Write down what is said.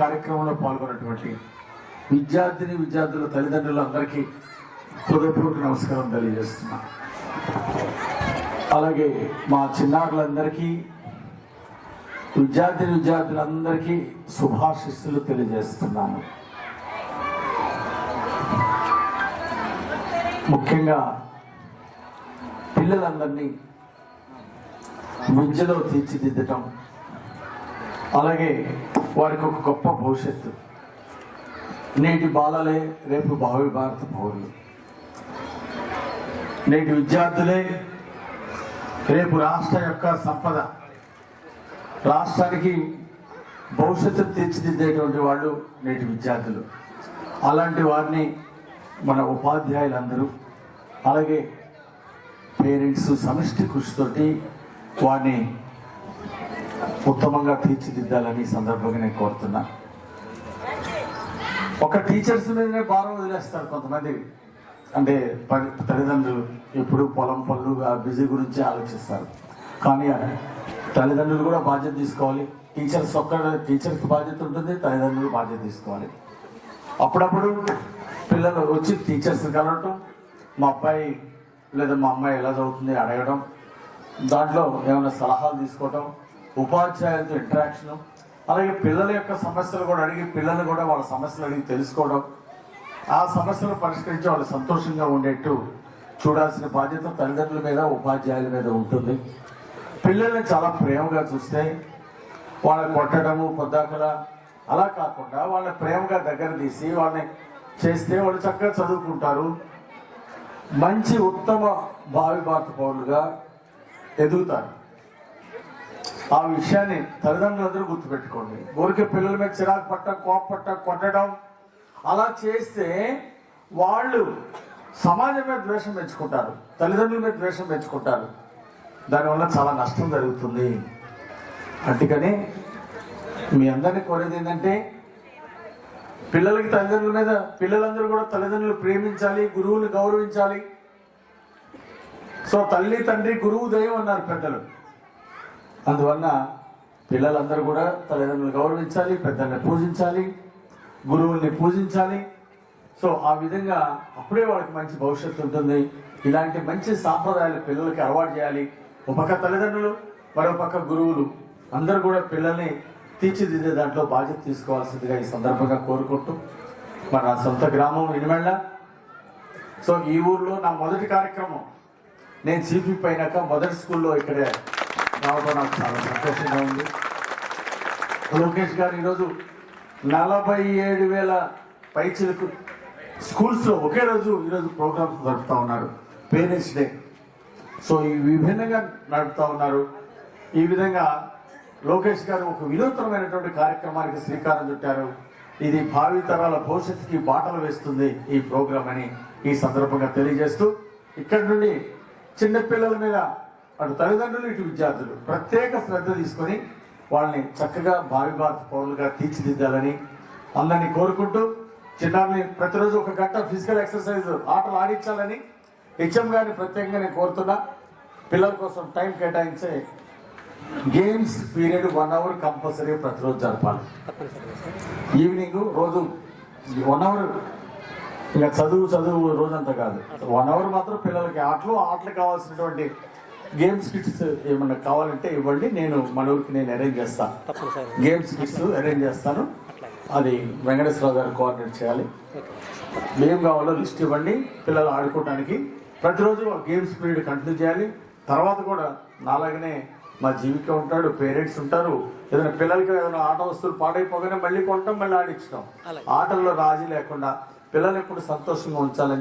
కార్యక్రమంలో పాల్గొన్నటువంటి విద్యార్థిని విద్యార్థుల తల్లిదండ్రులందరికీ హృదయపూర్వక నమస్కారం తెలియజేస్తున్నా. అలాగే మా చిన్నారులందరికీ విద్యార్థిని విద్యార్థులందరికీ శుభాశిస్సులు తెలియజేస్తున్నాను. ముఖ్యంగా పిల్లలందరినీ విద్యలో తీర్చిదిద్దటం అలాగే వారికి ఒక గొప్ప భవిష్యత్తు. నేటి బాలలే రేపు భావి భారత పౌరులు. నేటి విద్యార్థులే రేపు రాష్ట్ర యొక్క సంపద. రాష్ట్రానికి భవిష్యత్తు తీర్చిదిద్దేటువంటి వాళ్ళు నేటి విద్యార్థులు. అలాంటి వారిని మన ఉపాధ్యాయులందరూ అలాగే పేరెంట్స్ సమిష్టి కృషితోటి వారిని ఉత్తమంగా తీర్చిదిద్దాలని ఈ సందర్భంగా నేను కోరుతున్నా. ఒక టీచర్స్ మీదనే భారం వదిలేస్తారు కొంతమంది. అంటే తల్లిదండ్రులు ఎప్పుడు పొలం పనులు బిజీ గురించి ఆలోచిస్తారు. కానీ తల్లిదండ్రులు కూడా బాధ్యత తీసుకోవాలి. టీచర్స్ ఒక్క టీచర్స్ బాధ్యత ఉంటుంది తల్లిదండ్రులు బాధ్యత తీసుకోవాలి. అప్పుడప్పుడు పిల్లలు వచ్చి టీచర్స్ కలవటం మా అబ్బాయి లేదా మా అమ్మాయి ఎలా చదువుతుంది అడగడం దాంట్లో ఏమైనా సలహాలు తీసుకోవటం ఉపాధ్యాయులతో ఇంటరాక్షను అలాగే పిల్లల యొక్క సమస్యలు కూడా అడిగి పిల్లలు కూడా వాళ్ళ సమస్యలు అడిగి తెలుసుకోవడం. ఆ సమస్యలు పరిష్కరించి వాళ్ళు సంతోషంగా ఉండేట్టు చూడాల్సిన బాధ్యత తల్లిదండ్రుల మీద ఉపాధ్యాయుల మీద ఉంటుంది. పిల్లల్ని చాలా ప్రేమగా చూస్తే వాళ్ళని కొట్టడము పొద్దాకల అలా కాకుండా వాళ్ళని ప్రేమగా దగ్గర తీసి వాళ్ళని చేస్తే వాళ్ళు చక్కగా చదువుకుంటారు. మంచి ఉత్తమ భావి భారత పౌరులుగా ఎదుగుతారు. ఆ విషయాన్ని తల్లిదండ్రులందరూ గుర్తుపెట్టుకోండి. ఊరికే పిల్లల మీద చిరాకు పట్ట కోపట్ట కొట్టడం అలా చేస్తే వాళ్ళు సమాజం మీద ద్వేషం పెంచుకుంటారు తల్లిదండ్రుల మీద ద్వేషం పెంచుకుంటారు. దానివల్ల చాలా నష్టం జరుగుతుంది. అందుకని మీ అందరినీ కోరేది ఏంటంటే పిల్లలకి తల్లిదండ్రుల మీద పిల్లలందరూ కూడా తల్లిదండ్రులు ప్రేమించాలి గురువుని గౌరవించాలి. సో తల్లి తండ్రి గురువు దైవం అన్నారు పెద్దలు. అందువలన పిల్లలందరూ కూడా తల్లిదండ్రులు గౌరవించాలి పెద్దల్ని పూజించాలి గురువుల్ని పూజించాలి. సో ఆ విధంగా అప్పుడే వాళ్ళకి మంచి భవిష్యత్తు ఉంటుంది. ఇలాంటి మంచి సాంప్రదాయాలు పిల్లలకి అలవాటు చేయాలి. ఒక పక్క తల్లిదండ్రులు మరో పక్క గురువులు. అందరూ కూడా పిల్లల్ని తీర్చిదిద్దే దాంట్లో బాధ్యత తీసుకోవాల్సిందిగా ఈ సందర్భంగా కోరుకుంటూ మన సొంత గ్రామం ఇనిమెళ్ళ. సో ఈ ఊర్లో నా మొదటి కార్యక్రమం నేను చీఫ్ అయినాక మొదటి స్కూల్లో ఇక్కడే రావడం నాకు చాలా సంతోషంగా ఉంది. లోకేష్ గారు ఈరోజు నలభై ఏడు వేల పైచిలకు స్కూల్స్లో ఒకే రోజు ఈరోజు ప్రోగ్రామ్స్ నడుపుతా ఉన్నారు. Parents day. సో ఈ విభిన్నంగా నడుపుతా ఉన్నారు. ఈ విధంగా లోకేష్ గారు ఒక వినూత్నమైనటువంటి కార్యక్రమానికి శ్రీకారం చుట్టారు. ఇది భావితరాల భవిష్యత్తుకి బాటలు వేస్తుంది ఈ ప్రోగ్రాం అని ఈ సందర్భంగా తెలియజేస్తూ ఇక్కడ నుండి చిన్నపిల్లల మీద అటు తల్లిదండ్రులు ఇటు విద్యార్థులు ప్రత్యేక శ్రద్ధ తీసుకొని వాళ్ళని చక్కగా భావి భారత పౌరులుగా తీర్చిదిద్దాలని అందరినీ కోరుకుంటూ చిన్నారిని ప్రతిరోజు ఒక గంట ఫిజికల్ ఎక్సర్సైజ్ ఆటలు ఆడించాలని హెచ్ఎం గారిని ప్రత్యేకంగా నేను కోరుతున్నా. పిల్లల కోసం టైం కేటాయించే games period one hour compulsory ప్రతిరోజు జరపాలి. ఈవినింగ్ రోజు వన్ అవర్ ఇంకా చదువు చదువు రోజంతా కాదు. వన్ అవర్ మాత్రం పిల్లలకి ఆటలు ఆటలు కావాల్సినటువంటి గేమ్స్ కిట్స్ ఏమన్నా కావాలంటే ఇవ్వండి. నేను మన ఊరికి నేను అరేంజ్ చేస్తాను గేమ్స్ కిట్స్ అరేంజ్ చేస్తాను. అది వెంకటేశ్వరరావు గారు కోఆర్డినేట్ చేయాలి. ఏం కావాలో లిస్ట్ ఇవ్వండి. పిల్లలు ఆడుకోవడానికి ప్రతిరోజు గేమ్స్ పీరియడ్ కంటిన్యూ చేయాలి. తర్వాత కూడా నాలాగనే మా జీవిక ఉంటాడు పేరెంట్స్ ఉంటారు. ఏదైనా పిల్లలకి ఏదైనా ఆట వస్తువులు పాడైపోగానే మళ్ళీ కొనటం మళ్ళీ ఆడించడం. ఆటల్లో రాజీ లేకుండా పిల్లలు ఎప్పుడు సంతోషంగా ఉంచాలని